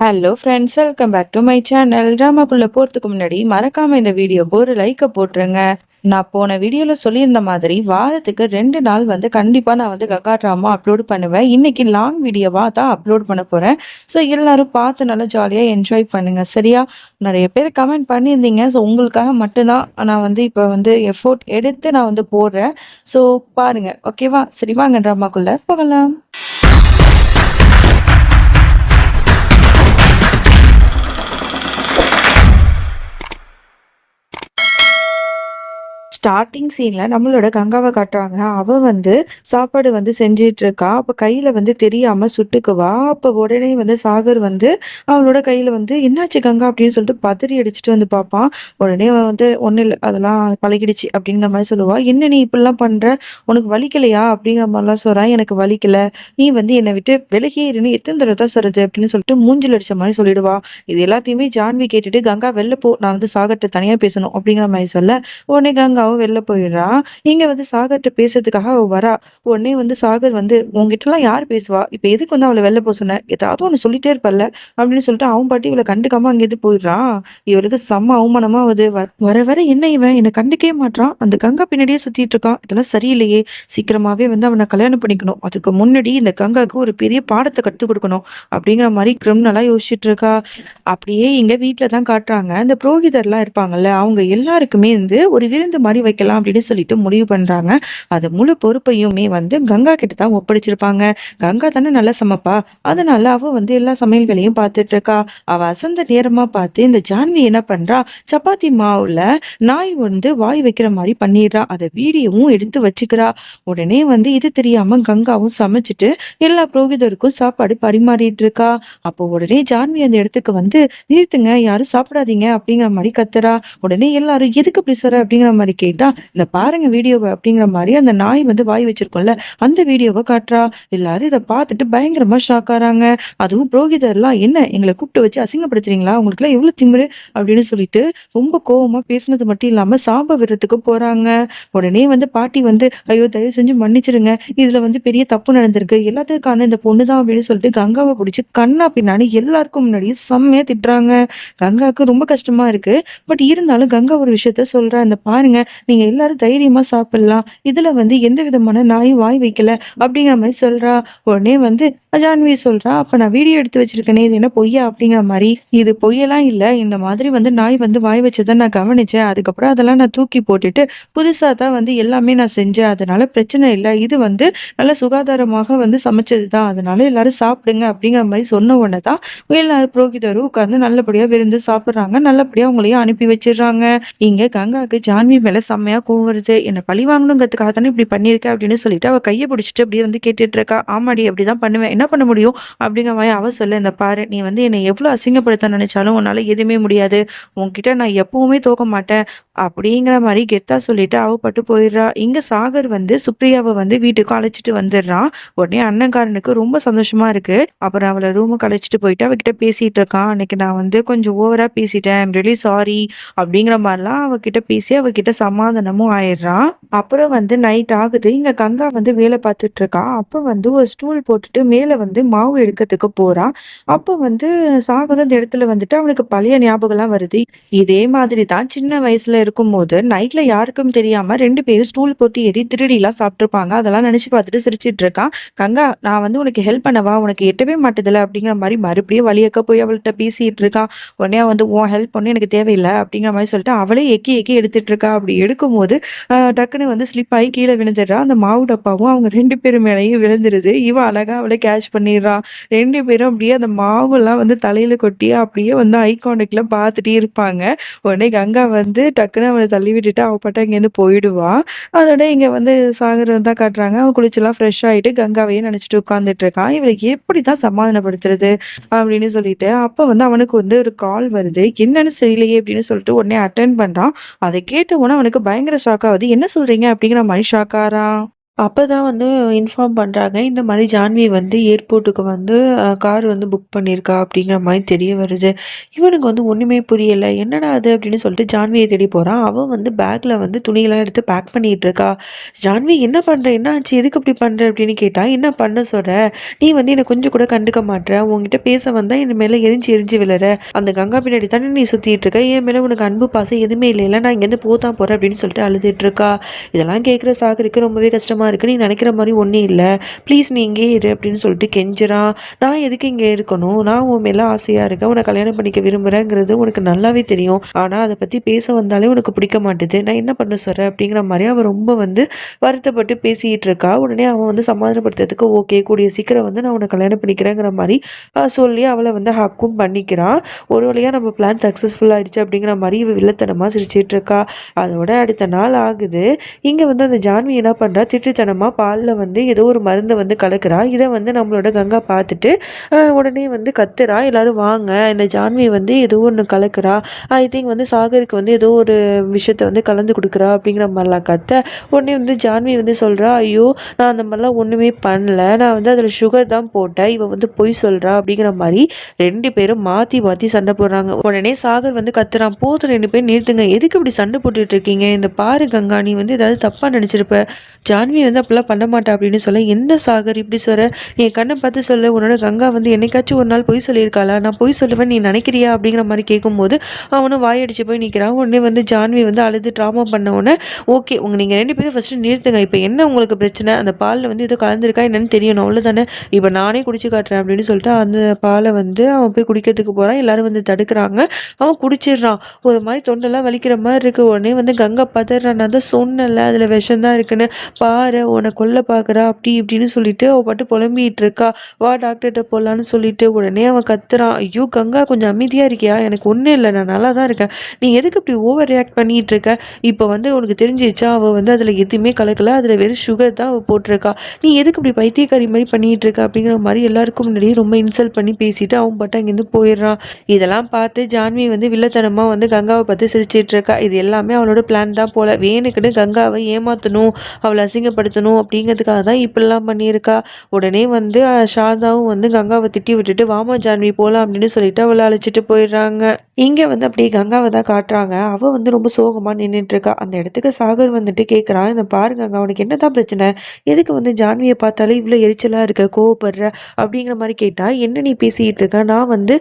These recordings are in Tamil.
Hello friends welcome back to my channel ட்ராமாக்குள்ளே போகிறதுக்கு முன்னாடி மறக்காமல் இந்த வீடியோக்கு ஒரு லைக்கை போட்டுருங்க. நான் போன வீடியோவில் சொல்லியிருந்த மாதிரி வாரத்துக்கு ரெண்டு நாள் வந்து கண்டிப்பாக நான் வந்து கங்கா ட்ராமா அப்லோட் பண்ணுவேன். இன்னைக்கு லாங் வீடியோவாக தான் அப்லோட் பண்ண போகிறேன் ஸோ எல்லாரும் பார்த்து நல்லா ஜாலியாக என்ஜாய் பண்ணுங்கள் சரியா? நிறைய பேர் கமெண்ட் பண்ணியிருந்தீங்க. ஸோ உங்களுக்காக மட்டும்தான் நான் வந்து இப்போ வந்து எஃபோர்ட் எடுத்து நான் வந்து போடுறேன். ஸோ பாருங்கள் ஓகேவா சரி வாங்க ட்ராமாக்குள்ளே போகலாம். ஸ்டார்டிங் சீனில் நம்மளோட கங்காவை காட்டுறாங்க. அவள் வந்து சாப்பாடு வந்து செஞ்சிட்டு இருக்கா அப்போ கையில் வந்து தெரியாமல் சுட்டுக்குவா. அப்போ உடனே வந்து சாகர் வந்து அவளோட கையில் வந்து என்னாச்சு கங்கா? அப்படின்னு சொல்லிட்டு பதறி அடிச்சுட்டு வந்து பார்ப்பான். உடனே வந்து ஒன்றும் இல்லை அதெல்லாம் பழகிடுச்சு அப்படிங்கிற மாதிரி சொல்லுவாள் என்ன நீ இப்படிலாம் பண்ணுற உனக்கு வலிக்கலையா? அப்படிங்கிற மாதிரிலாம் சொல்கிறான் எனக்கு வலிக்கல. நீ வந்து என்னை விட்டு விலகிருன்னு எத்தனை தடவை தான் சொல்கிறது அப்படின்னு சொல்லிட்டு மூஞ்சில் அடித்த மாதிரி சொல்லிடுவா. இது எல்லாத்தையுமே ஜான்வி கேட்டுட்டு கங்கா வெளில போ. நான் வந்து சாகர்கிட்ட தனியாக பேசணும் அப்படிங்கிற மாதிரி சொல்ல. உடனே கங்காவும் வெளில போயிடுறா. இங்க வந்து சாகர்கிட்ட பேசுறதுக்காக அவ வரா. உடனே வந்து சாகர் வந்து உங்ககிட்டலாம் யார் பேசுவா? இப்ப எதுக்கு வந்து அவளை வெளில போக சொன்ன? ஏதாவது ஒன்று சொல்லிட்டே இருப்பல்ல. அப்படின்னு சொல்லிட்டு அவன் பாட்டி இவளை கண்டுக்காம அங்கேருந்து போயிடுறான் இவளுக்கு செம்ம அவமானமா ஆகுது வர வர என்ன இவன்? என்னை கண்டுக்கவே மாட்டான் அந்த கங்கா பின்னாடியே சுத்திட்டு இருக்கான். இதெல்லாம் சரியில்லையே. சீக்கிரமாவே வந்து அவனை கல்யாணம் பண்ணிக்கணும். அதுக்கு முன்னாடி இந்த கங்காவுக்கு ஒரு பெரிய பாடத்தை கற்றுக் கொடுக்கணும். அப்படிங்கிற மாதிரி கிரிமினலா யோசிச்சுட்டு இருக்கா. அப்படியே இங்க வீட்டில தான் காட்டுறாங்க. இந்த புரோகிதர்லாம் இருப்பாங்கல்ல அவங்க எல்லாருக்குமே வந்து ஒரு விருந்து மாதிரி வைக்கலாம் அப்படின்னு சொல்லிட்டு முடிவு பண்றாங்க. அது முழு பொறுப்பையுமே வந்து கங்கா கிட்ட தான் ஒப்படைச்சிருப்பாங்க. கங்கா தானே நல்லா சமைப்பா. அதனால அவ வந்து எல்லா சமையல் வேலையும் பார்த்துட்டு இருக்கா அவ அசந்த நேரமா பார்த்து இந்த ஜான்வி என்ன பண்றா? சப்பாத்தி மாவுல நாய் வந்து வாய் வைக்கிற மாதிரி பண்ணிடுறா. அதை வீடியோவும் எடுத்து வச்சுக்கிறா. உடனே வந்து இது தெரியாம கங்காவும் சமைச்சிட்டு எல்லா புரோகிதருக்கும் சாப்பாடு பரிமாறிட்டு இருக்கா அப்போ உடனே ஜான்வி அந்த இடத்துக்கு வந்து நிறுத்துங்க யாரும் சாப்பிடாதீங்க அப்படிங்கிற மாதிரி கத்துறா. உடனே எல்லாரும் எதுக்கு அப்படி சொல்ற? அப்படிங்கிற மாதிரி தான் இந்த பாருங்க வீடியோவை அப்படிங்கிற மாதிரி அந்த நாய் வந்து வாய் வச்சிருக்கோம்ல அந்த வீடியோவை காட்டுறா. எல்லாரும் இதை பார்த்துட்டு பயங்கரமா ஷாக் ஆறாங்க. அதுவும் புரோகிதர்லாம் என்ன எங்களை கூப்பிட்டு வச்சு அசிங்கப்படுத்துறீங்களா? உங்களுக்குலாம் எவ்வளவு திமிரு? அப்படின்னு சொல்லிட்டு ரொம்ப கோவமா பேசினது மட்டும் இல்லாம சாப விடுறதுக்கு போறாங்க. உடனே வந்து பாட்டி வந்து ஐயோ தயவு செஞ்சு மன்னிச்சிருங்க. இதுல வந்து பெரிய தப்பு நடந்திருக்கு. எல்லாத்துக்கான இந்த பொண்ணு தான் அப்படின்னு சொல்லிட்டு கங்காவை பிடிச்சி கண்ணா பின்னாடி எல்லாருக்கும் முன்னாடியும் செம்மையா திட்டுறாங்க. கங்காவுக்கு ரொம்ப கஷ்டமா இருக்கு. பட் இருந்தாலும் கங்கா ஒரு விஷயத்த சொல்றா இந்த பாருங்க நீங்க எல்லாரும் தைரியமா சாப்பிடலாம். இதுல வந்து எந்த விதமான நாயும் வாய் வைக்கல. அப்படிங்கிற மாதிரி சொல்றா. உடனே வந்து ஜான்வி சொல்றா அப்ப நான் வீடியோ எடுத்து வச்சிருக்கேனே இது என்ன பொய்யா? அப்படிங்கிற மாதிரி இது பொய்யெல்லாம் இல்ல. இந்த மாதிரி வந்து நாய் வந்து வாய் வச்சதை நான் கவனிச்சேன். அதுக்கப்புறம் அதெல்லாம் நான் தூக்கி போட்டுட்டு புதுசா தான் வந்து எல்லாமே நான் செஞ்சேன். அதனால பிரச்சனை இல்லை. இது வந்து நல்ல சுகாதாரமாக வந்து சமைச்சது தான். அதனால எல்லாரும் சாப்பிடுங்க. அப்படிங்கிற மாதிரி சொன்ன உடனே தான் எல்லாரும் புரோகிதரும் உட்காந்து நல்லபடியா விருந்து சாப்பிடுறாங்க. நல்லபடியா அவங்களையும் அனுப்பி வச்சிடுறாங்க. இங்க கங்காக்கு ஜான்வி மேல செம்மையாக கோவம் வருது என்னை பழி வாங்கணுங்கிறதுக்காக தானே இப்படி பண்ணியிருக்க அப்படின்னு சொல்லிட்டு அவள் கையை பிடிச்சிட்டு அப்படியே வந்து கேட்டுட்டு இருக்கா ஆமாடி அப்படி தான் பண்ணுவேன். என்ன பண்ண முடியும்? அப்படிங்கிற மாதிரி அவள் சொல்ல இந்த பாரு நீ வந்து என்னை எவ்வளோ அசிங்கப்படுத்த நினைச்சாலும் உன்னால் எதுவுமே முடியாது. உன்கிட்ட நான் எப்பவுமே தோக்க மாட்டேன். அப்படிங்கிற மாதிரி கெத்தா சொல்லிட்டு அவப்பட்டு போயிடுறா. இங்க சாகர் வந்து சுப்ரியாவை வந்து வீட்டுக்கு அழைச்சிட்டு வந்துடுறான் உடனே அண்ணன்காரனுக்கு ரொம்ப சந்தோஷமா இருக்கு. அப்புறம் அவளை ரூமுக்கு அழைச்சிட்டு போயிட்டு அவகிட்ட பேசிட்டு இருக்கான் அன்னைக்கு நான் வந்து கொஞ்சம் ஓவரா பேசிட்டேன். ரியலி சாரி அப்படிங்கிற மாதிரிலாம் அவகிட்ட பேசி அவகிட்ட சமாதானமும் ஆயிடுறான் அப்புறம் வந்து நைட் ஆகுது. இங்க கங்கா வந்து வேலை பார்த்துட்டு இருக்கா. அப்போ வந்து ஒரு ஸ்டூல் போட்டுட்டு மேல வந்து மாவு எடுக்கிறதுக்கு போறா. அப்போ வந்து சாகர் அந்த இடத்துல வந்துட்டு அவனுக்கு பழைய ஞாபகம்லாம் வருது. இதே மாதிரி தான் சின்ன வயசுல இருக்கும்போது நைட்ல யாருக்கும் தெரியாம ரெண்டு பேரும் ஸ்டூல் போட்டு ஏறி திருடிலாம் சாப்பிட்டுருப்பாங்க. அதெல்லாம் நினைச்சு பார்த்துட்டு சிரிச்சிட்டு இருக்கான் கங்கா நான் வந்து உனக்கு ஹெல்ப் பண்ணவா? உனக்கு எட்டவே மாட்டதில்ல அப்படிங்கிற மாதிரி மறுபடியும் வழியக்க போய் அவள்கிட்ட பேசிட்டு இருக்கான் உடனே வந்து உன் ஹெல்ப் பண்ணு எனக்கு தேவையில்லை அப்படிங்கிற மாதிரி சொல்லிட்டு அவளே எக்கி எக்கி எடுத்துட்டு இருக்கா. அப்படி எடுக்கும்போது டக்குன்னு வந்து ஸ்லிப் ஆகி கீழே விழுந்துடுறா. அந்த மாவு டப்பாவும் அவங்க ரெண்டு பேரும் மேலேயும் விழுந்துருது. இவன் அழகா அவளை கேட்ச் பண்ணிடுறான் ரெண்டு பேரும் அப்படியே அந்த மாவுலாம் வந்து தலையில கொட்டி அப்படியே வந்து ஐகானிக்கில் பார்த்துட்டே இருப்பாங்க. உடனே கங்கா வந்து டக்குன்னு அவளை தள்ளி விட்டுட்டு அவள் பாட்டு இங்கேருந்து போயிடுவா. அதோட இங்க வந்து சாகர் தான் காட்டுறாங்க. அவன் குளிச்செல்லாம் ஃப்ரெஷ் ஆயிட்டு கங்காவையே நினைச்சிட்டு உட்காந்துட்டு இருக்கான். இவளுக்கு எப்படி தான் சமாதானப்படுத்துறது அப்படின்னு சொல்லிட்டு அப்போ வந்து அவனுக்கு வந்து ஒரு கால் வருது. என்னன்னு சரியில்லையே அப்படின்னு சொல்லிட்டு உடனே அட்டன் பண்றான். அதை கேட்ட உடனே அவனுக்கு பயங்கர ஷாக் ஆகுது. என்ன சொல்றீங்க? அப்படிங்கிற மாதிரி ஷாக் அப்போ தான் வந்து இன்ஃபார்ம் பண்ணுறாங்க இந்த மாதிரி ஜான்வி வந்து ஏர்போர்ட்டுக்கு வந்து கார் வந்து புக் பண்ணியிருக்கா அப்படிங்கிற மாதிரி தெரிய வருது. இவனுக்கு வந்து ஒன்றுமே புரியலை என்னடா அது அப்படின்னு சொல்லிட்டு ஜான்வியை தேடி போகிறான் அவன் வந்து பேக்கில் வந்து துணியெல்லாம் எடுத்து பேக் பண்ணிகிட்டு இருக்கா. "ஜான்வி என்ன பண்ணுற என்ன ஆச்சு? எதுக்கு இப்படி பண்ணுற அப்படின்னு கேட்டால் "என்ன பண்ண சொல்கிற நீ வந்து என்னை கொஞ்சம் கூட கண்டுக்க மாட்டேற உன்கிட்ட பேச வந்தால் என் மேலே எரிஞ்சு எரிஞ்சு விழற. அந்த கங்கா பின்னாடி தானே நீ சுற்றிட்டு இருக்க. என் மேலே உனக்கு அன்பு, பாசம் எதுவுமே இல்லை நான் இங்கேருந்து போதான் போகிறேன் அப்படின்னு சொல்லிட்டு அழுதுட்டு இருக்கா. இதெல்லாம் கேட்குற சாகருக்கு ரொம்பவே கஷ்டமாக கஷ்டமா இருக்குது "நீ நினைக்கிற மாதிரி ஒன்றும் இல்லை ப்ளீஸ் நீ இங்கேயே இரு" அப்படின்னு சொல்லிட்டு கெஞ்சுறான். "நான் எதுக்கு இங்கே இருக்கணும்? நான் உன் மேலே ஆசையாக இருக்கேன். உன்னை கல்யாணம் பண்ணிக்க விரும்புகிறேங்கிறது உனக்கு நல்லாவே தெரியும். ஆனால் அதை பற்றி பேச வந்தாலே உனக்கு பிடிக்க மாட்டுது. நான் என்ன பண்ண சொல்கிறேன் அப்படிங்கிற மாதிரி அவள் ரொம்ப வந்து வருத்தப்பட்டு பேசிகிட்டு இருக்கா. உடனே அவன் வந்து சமாதானப்படுத்துறதுக்கு, "ஓகே கூடிய சீக்கிரம் வந்து நான் உன்ன கல்யாணம் பண்ணிக்கிறேங்கிற" மாதிரி சொல்லி அவளை வந்து ஹக்கும் பண்ணிக்கிறான். ஒரு வழியாக நம்ம பிளான் சக்ஸஸ்ஃபுல் ஆகிடுச்சு அப்படிங்கிற மாதிரி இவ வில்லத்தனமாக சிரிச்சிட்டு இருக்கா. அதோட அடுத்த நாள் ஆகுது. இங்கே வந்து அந்த ஜான்வி என்ன பண்ணுறா திட்டு திருட்டுத்தனமா பாலில் வந்து ஏதோ ஒரு மருந்தை வந்து கலக்குறா. இதை வந்து நம்மளோட கங்கா பார்த்துட்டு, உடனே வந்து கத்துறா, எல்லோரும் வாங்க, இந்த ஜான்வி வந்து ஏதோ ஒன்று கலக்குறா. ஐ திங்க் வந்து சாகருக்கு வந்து ஏதோ ஒரு விஷயத்த வந்து கலந்து கொடுக்குறா அப்படிங்கிற மாதிரிலாம் கத்த, உடனே வந்து ஜான்வி வந்து சொல்கிறா "ஐயோ! நான் அந்த மாதிரிலாம் ஒன்றுமே பண்ணல. நான் வந்து அதில் சுகர் தான் போட்டேன். இவன் வந்து பொய் சொல்கிறா அப்படிங்கிற மாதிரி ரெண்டு பேரும் மாற்றி மாற்றி சண்டை போடுறாங்க. உடனே சாகர் வந்து கத்துறான், "போதும் ரெண்டு பேரும் நிறுத்துங்க. எதுக்கு இப்படி சண்டை போட்டுட்டு இருக்கீங்க? இந்த பாரு கங்கா, நீ வந்து ஏதாவது தப்பாக நினச்சிருப்ப ஜான்வி வந்து அப்படிலாம் பண்ண மாட்டேன் அப்படின்னு சொல்ல, "என்ன சாகர் இப்படி சொல்ற? என் கண்ணை பார்த்து சொல்ல உன்னோட கங்கா வந்து என்னைக்காச்சும் ஒரு நாள் பொய் சொல்லியிருக்காளா? நான் பொய் சொல்லுவேன் நீ நினைக்கிறியா அப்படிங்கிற மாதிரி கேட்கும்போது, அவனும் வாயடிச்சு போய் நிற்கிறான் உடனே வந்து ஜான்வி வந்து அழுது ட்ராமா பண்ண உடனே, "ஓகே. உங்க நீங்க ரெண்டு பேரும் ஃபஸ்ட்டு நிறுத்துங்க. இப்போ என்ன உங்களுக்கு பிரச்சனை? அந்த பாலில் வந்து ஏதோ கலந்துருக்கா என்னன்னு தெரியணும். அவ்வளோதானே? இப்போ நானே குடிச்சு காட்டுறேன்" அப்படின்னு சொல்லிட்டு அந்த பாலை வந்து அவன் போய் குடிக்கிறதுக்கு போறான். எல்லாரும் வந்து தடுக்கிறாங்க அவன் குடிச்சிடுறான். ஒரு மாதிரி தொண்டெல்லாம் வலிக்கிற மாதிரி இருக்கு. உடனே வந்து கங்கா பதறா, "நான் தான் சொன்னேன்ல அதில் விஷம் தான் இருக்குன்னு. பாரு உன்ன கொல்ல பார்க்குறா" அப்படி இப்படின்னு சொல்லிட்டு அவள் பாட்டு புலம்பிகிட்டு இருக்கா. "வா டாக்டர்கிட்ட போடலான்னு சொல்லிட்டு உடனே அவன் கத்துறான், "ஐயோ! கங்கா கொஞ்சம் அமைதியாக இருக்கியா? எனக்கு ஒன்றும் இல்லை நான் நல்லா தான் இருக்கேன். நீ எதுக்கு இப்படி ஓவர் ரியாக்ட் பண்ணிட்டு இருக்க? இப்போ வந்து உனக்கு தெரிஞ்சிச்சா அவள் வந்து அதில் எதுவுமே கலக்கல. அதில் வெறும் சுகர் தான் அவள் போட்டிருக்கா. நீ எதுக்கு இப்படி பைத்தியக்காரி மாதிரி பண்ணிட்டு இருக்க?" அப்படிங்கிற மாதிரி எல்லாருக்கும் முன்னாடியே ரொம்ப இன்சல்ட் பண்ணி பேசிட்டு அவன் பாட்டு அங்கேருந்து போயிடுறான். இதெல்லாம் பார்த்து ஜான்வி வந்து வில்லத்தனமாக வந்து கங்காவை பார்த்து சிரிச்சிட்டு இருக்கா. இது எல்லாமே அவளோட பிளான் தான் போல. வேணுக்குன்னு ஏமாற்றணும் ஏமாத்தணும், அசிங்கப்பட அசிங்கப்படுத்தணும் அப்படிங்கிறதுக்காக தான் இப்படிலாம் பண்ணியிருக்கா. உடனே வந்து சாரதாவும் வந்து கங்காவை திட்டி விட்டுட்டு, வாமா ஜான்வி போகலாம் அப்படின்னு சொல்லிட்டு அவளை அழைச்சிட்டு போயிடுறாங்க. இங்கே வந்து அப்படியே கங்காவை தான் காட்டுறாங்க. அவள் வந்து ரொம்ப சோகமாக நின்றுட்டுருக்கா அந்த இடத்துக்கு சாகர் வந்துட்டு கேட்குறான், "இந்த பாருங்க கங்கா உனக்கு என்னதான் பிரச்சனை? எதுக்கு வந்து ஜான்வியை பார்த்தாலே இவ்வளோ எரிச்சலாக இருக்க? கோவப்படுற?" அப்படிங்கிற மாதிரி கேட்டால் "என்ன நீ பேசிகிட்டு இருக்க? நான் வந்து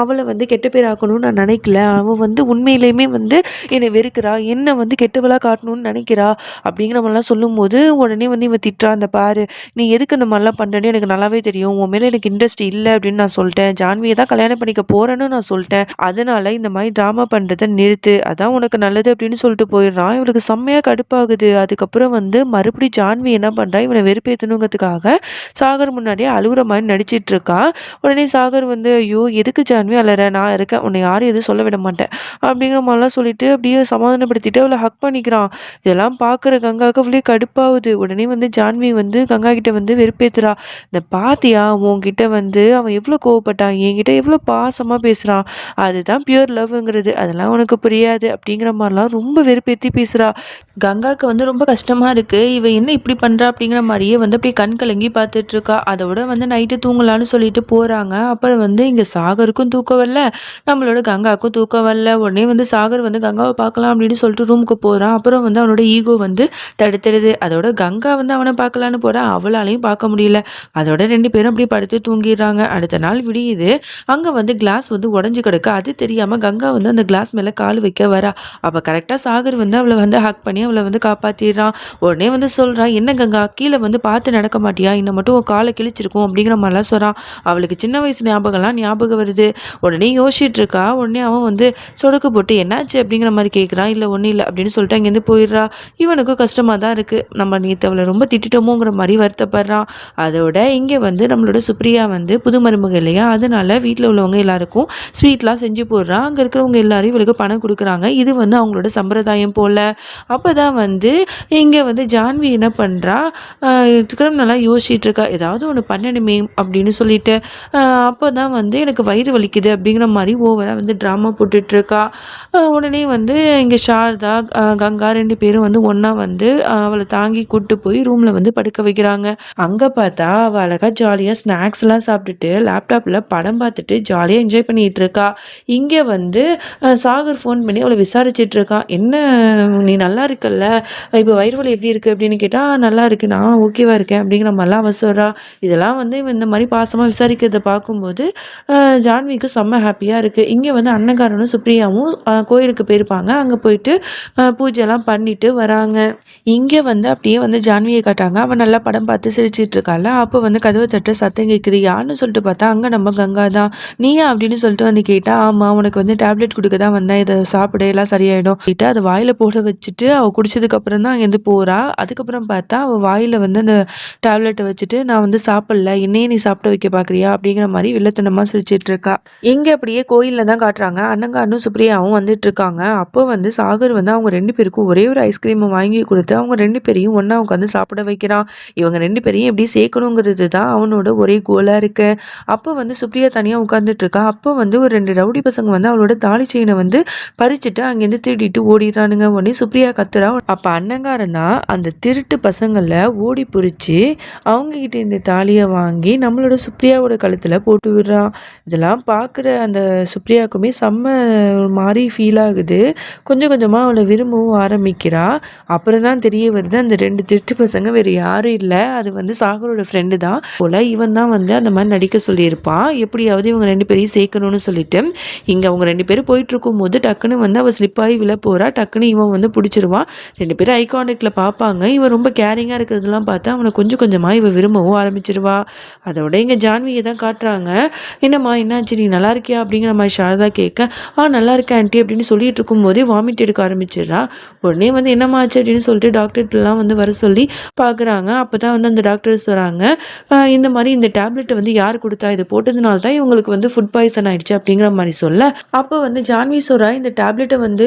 அவளை வந்து கெட்ட பேர் ஆக்கணும்னு நான் நினைக்கல. அவன் வந்து உண்மையிலேயுமே வந்து என்னை வெறுக்கிறா. என்னை வந்து கெட்டவளா காட்டணும்னு நினைக்கிறா." அப்படிங்கிற மாதிரிலாம் சொல்லும்போது, உடனே வந்து இவன் திட்டுறா, அந்த பாரு நீ எதுக்கு இந்த மாதிரிலாம் பண்ணுறனே எனக்கு நல்லாவே தெரியும். உன் மேலே எனக்கு இன்ட்ரெஸ்ட் இல்லை அப்படின்னு நான் சொல்லிட்டேன். ஜான்வியை தான் கல்யாணம் பண்ணிக்க போகிறேன்னு நான் சொல்லிட்டேன். அதனால இந்த மாதிரி ட்ராமா பண்ணுறத நிறுத்து. அதான் உனக்கு நல்லது" அப்படின்னு சொல்லிட்டு போயிடுறான். இவளுக்கு செம்மையாக கடுப்பாகுது. அதுக்கப்புறம் வந்து மறுபடியும் ஜான்வி என்ன பண்ணுறா இவனை வெறுப்பேற்றணுங்கிறதுக்காக சாகர் முன்னாடியே அழுகுற மாதிரி நடிச்சிட்டு இருக்கா. உடனே சாகர் வந்து, "ஐயோ! எதுக்கு ஜான்வி அலற நான் இருக்கேன். உன்னை யாரும் எதுவும் சொல்ல விட மாட்டேன்." அப்படிங்கிற மாதிரிலாம் சொல்லிட்டு அப்படியே சமாதானப்படுத்திட்டு அவளை ஹக் பண்ணிக்கிறான். இதெல்லாம் பார்க்குற கங்காவுக்கு அப்படியே கடுப்பாகுது உடனே வந்து ஜான்வி வந்து கங்கா கிட்ட வந்து வெறுப்பேத்துறா. "இந்த பாத்தியா உன்கிட்ட வந்து அவன் எவ்வளோ கோவப்பட்டான்? என்கிட்ட எவ்வளோ பாசமாக பேசுகிறான் அதுதான் பியூர் லவ்ங்கிறது. அதெல்லாம் உனக்கு புரியாது." அப்படிங்கிற மாதிரிலாம் ரொம்ப வெறுப்பேற்றி பேசுகிறா கங்காவுக்கு வந்து ரொம்ப கஷ்டமாக இருக்குது இவன் என்ன இப்படி பண்ணுறா அப்படிங்கிற மாதிரியே வந்து அப்படியே கண் கலங்கி பார்த்துட்ருக்கா அதோட வந்து நைட்டு தூங்கலான்னு சொல்லிட்டு போகிறாங்க அப்புறம் வந்து இங்கே சாகருக்கும் தூக்கம் வரல, நம்மளோட கங்காவுக்கும் தூக்கம் வரல. உடனே வந்து சாகர் வந்து கங்காவை பார்க்கலாம் அப்படின்னு சொல்லிட்டு ரூமுக்கு போகிறான் அப்புறம் வந்து அவனோட ஈகோ வந்து தடுத்துடுது. அதோட கங்கா வந்து அவனை பார்க்கலான்னு போகிறா அவளாலையும் பார்க்க முடியல. அதோட ரெண்டு பேரும் அப்படியே படுத்து தூங்கிடுறாங்க. அடுத்த நாள் விடியுது. அங்கே வந்து கிளாஸ் வந்து உடஞ்சி கிடக்கு. அது தெரியாமல் கங்கா வந்து அந்த கிளாஸ் மேலே கால் வைக்க வரா. அப்போ கரெக்டாக சாகர் வந்து அவளை வந்து ஹக் பண்ணி அவளை வந்து காப்பாற்றிடுறான் உடனே வந்து சொல்கிறான் "என்ன கங்கா கீழே வந்து பார்த்து நடக்க மாட்டியா? இன்னும் மட்டும் உன் காலை கிழிச்சிருக்கும்." அப்படிங்கிற மாதிரிலாம் சொல்கிறான் அவளுக்கு சின்ன வயசு ஞாபகம்லாம் ஞாபகம் வருது. உடனே யோசிச்சுட்டு இருக்கா. உடனே அவன் வந்து சொடக்கு போட்டு, "என்னாச்சு?" அப்படிங்கிற மாதிரி கேட்குறான். இல்லை ஒன்றும் இல்லை அப்படின்னு சொல்லிட்டு அங்கேருந்து போயிடுறா. இவனுக்கும் கஷ்டமாக தான் இருக்குது நம்ம நேத்து ரொம்ப திட்டமோங்கிற மாதிரி வருத்தப்படுறான். அதோட இங்கே வந்து நம்மளோட சுப்ரியா வந்து புது மருமக இல்லையா? அதனால வீட்டில் உள்ளவங்க எல்லாருக்கும் ஸ்வீட்லாம் செஞ்சு போடுறான் அங்கே இருக்கிறவங்க எல்லாரும் இவளுக்கு பணம் கொடுக்குறாங்க இது வந்து அவங்களோட சம்பிரதாயம் போல. அப்பதான் வந்து இங்கே வந்து ஜான்வி என்ன பண்ணுறா விக்ரம் நல்லா யோசிச்சுட்டு இருக்கா. "ஏதாவது ஒன்று பண்ணணுமே" அப்படின்னு சொல்லிட்டு. அப்போ தான் வந்து "எனக்கு வயிறு வலிக்குது" அப்படிங்கிற மாதிரி ஓவராக வந்து ட்ராமா போட்டுட்ருக்கா உடனே வந்து இங்கே சாரதா, கங்கா ரெண்டு பேரும் வந்து ஒன்றா வந்து அவளை தாங்கி கொடு கூப்பிட்டு போய் ரூமில் வந்து படுக்க வைக்கிறாங்க. அங்கே பார்த்தா அவள் அழகாக ஜாலியாக ஸ்நாக்ஸ்லாம் சாப்பிட்டுட்டு லேப்டாப்பில் படம் பார்த்துட்டு ஜாலியாக என்ஜாய் பண்ணிகிட்டு இருக்கா. இங்கே வந்து சாகர் ஃபோன் பண்ணி அவளை விசாரிச்சுட்டு இருக்கான் என்ன நீ நல்லா இருக்கல்ல? இப்போ வயிறு வலி எப்படி இருக்குது அப்படின்னு கேட்டால் நல்லா இருக்கு. நான் ஓகேவா இருக்கேன். அப்படிங்கிற மாதிரிலாம் அவள் சொல்கிறா இதெல்லாம் வந்து இந்த மாதிரி பாசமாக விசாரிக்கிறத பார்க்கும்போது ஜான்விக்கு செம்ம ஹாப்பியாக இருக்குது இங்கே வந்து அன்னகாரனும் சுப்ரியாவும் கோயிலுக்கு போயிருப்பாங்க. அங்கே போயிட்டு பூஜைலாம் பண்ணிட்டு வராங்க. இங்கே வந்து அப்படியே வந்து ஜான்வியை காட்டாங்க. அவன் நல்லா படம் பார்த்து சிரிச்சிட்டு இருக்காள் அப்போ வந்து கதவை தட்ட சத்தம் கேட்குது யாருன்னு சொல்லிட்டு பார்த்தா அங்கே நம்ம கங்கா தான். நீயா அப்படின்னு சொல்லிட்டு வந்து கேட்டால் ஆமாம் உனக்கு வந்து டேப்லெட் கொடுக்க தான் வந்தேன். இதை சாப்பிட எல்லாம் சரியாயிடும். கேட்டு அதை வாயில் போட வச்சுட்டு அவள் குடிச்சதுக்கு அப்புறம் தான் அங்கேருந்து போகிறா அதுக்கப்புறம் பார்த்தா அவள் வாயில் வந்து அந்த டேப்லெட்டை வச்சுட்டு நான் வந்து சாப்பிடல. என்னையே நீ சாப்பிட வைக்க பார்க்குறியா? அப்படிங்கிற மாதிரி வில்லத்தனமாக சிரிச்சிட்டு இருக்கா. இங்கே அப்படியே கோயிலில் தான் காட்டுறாங்க. அண்ணங்காரனும் சுப்ரியாவும் வந்துட்டு இருக்காங்க. அப்போ வந்து சாகர் வந்து அவங்க ரெண்டு பேருக்கும் ஒரே ஒரு ஐஸ்கிரீமை வாங்கி கொடுத்து அவங்க ரெண்டு பேரையும் ஒன்றா உட்காந்து சாப்பிட வைக்கிறான். இவங்க ரெண்டு பேரையும் எப்படி சேர்க்கணுங்கிறது தான் அவனோட ஒரே கோலாக இருக்கு. அப்போ வந்து சுப்ரியா தனியாக உட்காந்துட்டுருக்கா அப்போ வந்து ஒரு ரெண்டு ரவுடி பசங்க வந்து அவளோட தாலி செயினை வந்து பறிச்சுட்டு அங்கேருந்து திருடிட்டு ஓடிடுறானுங்க. உடனே சுப்ரியா கத்துறா. அப்போ அண்ணங்காரன் தான் அந்த திருட்டு பசங்களை ஓடி பிடிச்சி அவங்கக்கிட்ட இந்த தாலியை வாங்கி நம்மளோட சுப்ரியாவோட கழுத்தில் போட்டு விடுறான் இதெல்லாம் பார்க்குற அந்த சுப்ரியாவுக்குமே செம்ம மாதிரி ஃபீல் ஆகுது. கொஞ்சம் கொஞ்சமாக அவளை விரும்பவும் ஆரம்பிக்கிறா. அப்புறம் தான் தெரிய வருது அந்த ரெண்டு திருட்டு பசங்க வேறு யாரும் இல்லை. அது வந்து சாகரோட ஃப்ரெண்டு தான். போல் இவன் தான் வந்து அந்த மாதிரி நடிக்க சொல்லியிருப்பான் எப்படியாவது இவங்க ரெண்டு பேரையும் சேர்க்கணும்னு சொல்லிட்டு இங்கே அவங்க ரெண்டு பேரும் போயிட்டுருக்கும் போது டக்குன்னு வந்து அவள் ஸ்லிப்பாகி விழ போகிறா டக்குன்னு இவன் வந்து பிடிச்சிருவான் ரெண்டு பேரும் ஐகானிக்கில் பார்ப்பாங்க இவன் ரொம்ப கேரிங்காக இருக்கிறதெல்லாம் பார்த்தா அவனை கொஞ்சம் கொஞ்சமாக இவன் விரும்பவும் ஆரம்பிச்சிருவா. அதோட இங்கே ஜான்வியை தான் காட்டுறாங்க. என்னம்மா என்னாச்சு? நீ நல்லா இருக்கியா? அப்படிங்கிற மாதிரி சாரதா கேட்க ஆ நல்லா இருக்கேன் ஆண்டி அப்படின்னு சொல்லிட்டு இருக்கும்போதே வாமிட் எடுக்க ஆரம்பிச்சிடுறா. உடனே வந்து என்னம்மா ஆச்சு? அப்படின்னு சொல்லிட்டு டாக்டர்கிட்டலாம் வந்து வர சொல்லி பார்க்குறாங்க. அப்போ தான் வந்து அந்த டாக்டர்ஸ் வராங்க. இந்த மாதிரி இந்த டேப்லெட்டை வந்து யார் கொடுத்தா இது போட்டதுனால தான் இவங்களுக்கு வந்து ஃபுட் பாய்சன் ஆயிடுச்சு அப்படிங்கிற மாதிரி சொல்ல. அப்போ வந்து ஜான்வி சோரா இந்த டேப்லெட்டை வந்து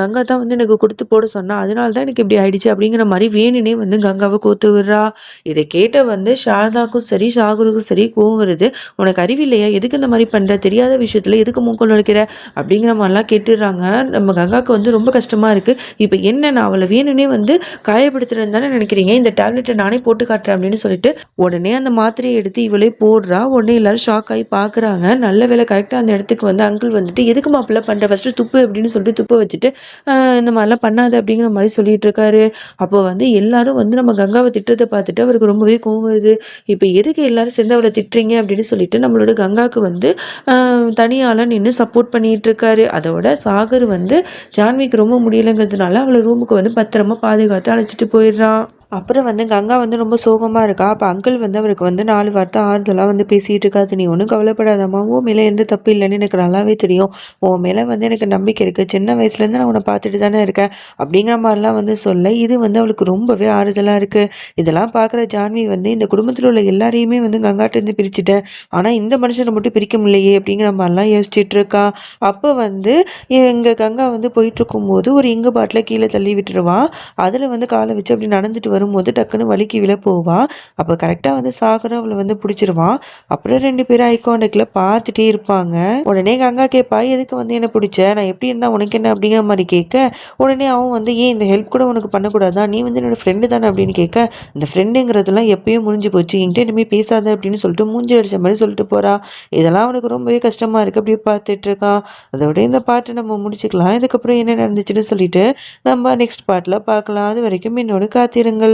கங்கா தான் வந்து எனக்கு கொடுத்து போட சொன்னா அதனால தான் எனக்கு இப்படி ஆயிடுச்சு அப்படிங்கிற மாதிரி வேணுனே வந்து கங்காவை கோத்து விடுறா. இதை கேட்ட வந்து சாரதாக்கும் சரி சாகுருக்கும் சரி கோவம் வருது. உனக்கு அறிவில்லையா எதுக்கு இந்த மாதிரி பண்ணுற தெரியாத விஷயத்தில் எதுக்கு மூக்கல் நுழைக்கிற அப்படிங்கிற மாதிரிலாம் கேட்டுடுறாங்க. நம்ம கங்காவுக்கு வந்து ரொம்ப கஷ்டமாக இருக்குது இப்போ என்ன நான் அவளை வேணும்னே வந்து காயப்படுத்துறேன்னு தானே நினைக்கிறீங்க? இந்த டேப்லெட்டை நானே போட்டு காட்டுறேன் அப்படின்னு சொல்லிட்டு உடனே அந்த மாத்திரையை எடுத்து இவளே போடுறா. உடனே எல்லாரும் ஷாக் ஆகி பார்க்குறாங்க. நல்ல வேலை கரெக்டாக அந்த இடத்துக்கு வந்து அங்கிள் வந்துட்டு எதுக்கு மாப்பிள்ள பண்ணுற ஃபஸ்ட்டு துப்பு அப்படின்னு சொல்லிட்டு துப்பை வச்சுட்டு இந்த மாதிரிலாம் பண்ணாது அப்படிங்கிற மாதிரி சொல்லிட்டு இருக்காரு. அப்போ வந்து எல்லாரும் வந்து நம்ம கங்காவை திட்டத்தை பார்த்துட்டு அவருக்கு ரொம்பவே கோவம் வருது. இப்போ எதுக்கு எல்லாரும் சேர்ந்து அவளை திட்டுறீங்க? அப்படின்னு சொல்லிட்டு நம்மளோட கங்காவுக்கு வந்து தனியால் நின்று சப்போர்ட் பண்ணிட்டு இருக்காரு. அதோட சாகர் வந்து ஜான்விக்கு ரொம்ப முடியலைங்கிறதுனால அவளை ரூமுக்கு வந்து பத்திரமா பாதுகாத்து அழைச்சிட்டு போயிடுறான் அப்புறம் வந்து கங்கா வந்து ரொம்ப சோகமாக இருக்கா? அப்போ அங்கிள் வந்து அவருக்கு வந்து நாலு வார்த்தை ஆறுதலாக வந்து பேசிகிட்டு இருக்காது நீ ஒன்றும் கவலைப்படாதம்மா. உன் மேலே எந்த தப்பு இல்லைன்னு எனக்கு நல்லாவே தெரியும். உன் மேலே வந்து எனக்கு நம்பிக்கை இருக்குது சின்ன வயசுலேருந்து நான் உன்னை பார்த்துட்டு தானே இருக்கேன். அப்படிங்கிற மாதிரிலாம் வந்து சொல்ல இது வந்து அவளுக்கு ரொம்பவே ஆறுதலாக இருக்குது இதெல்லாம் பார்க்குற ஜான்வி வந்து இந்த குடும்பத்தில் உள்ள எல்லாரையுமே வந்து கங்காட்டேருந்து பிரிச்சுட்டேன். ஆனால் இந்த மனுஷனை மட்டும் பிரிக்க முடியலையே அப்படிங்கிற மாதிரிலாம் யோசிச்சுட்டு இருக்கா. அப்போ வந்து எங்கள் கங்கா வந்து போயிட்டுருக்கும்போது ஒரு இங்கு பாட்டில் கீழே தள்ளி விட்டுருவான் அதில் வந்து காலை வச்சு அப்படி நடந்துட்டு வரும்போது டக்குன்னு வலிக்கு விழ போவா அப்போ கரெக்டாக வந்து சாகரம் அவளை வந்து பிடிச்சிருவான் அப்புறம் ரெண்டு பேரும் ஐகானிக்கில் பார்த்துட்டே இருப்பாங்க. உடனே கங்கா கேட்பா எதுக்கு வந்து என்ன பிடிச்ச? நான் எப்படி இருந்தால் உனக்கு என்ன? அப்படிங்கிற மாதிரி கேட்க உடனே அவன் வந்து ஏன் இந்த ஹெல்ப் கூட உனக்கு பண்ணக்கூடாதா? நீ வந்து என்னோட ஃப்ரெண்டு தானே? அப்படின்னு கேட்க இந்த ஃப்ரெண்டுங்கிறதுலாம் எப்பயும் முடிஞ்சு போச்சு. என்கிட்ட இனிமேல் பேசாத அப்படின்னு சொல்லிட்டு மூஞ்சி அடிச்ச மாதிரி சொல்லிட்டு போகிறா இதெல்லாம் அவனுக்கு ரொம்பவே கஷ்டமாக இருக்குது அப்படியே பார்த்துட்டு இருக்கான் அதோட இந்த பாட்டை நம்ம முடிச்சுக்கலாம். இதுக்கப்புறம் என்ன நடந்துச்சுன்னு சொல்லிட்டு நம்ம நெக்ஸ்ட் பாட்டில் பார்க்கலாம். அது வரைக்கும் என்னோட காத்திருங்கள்.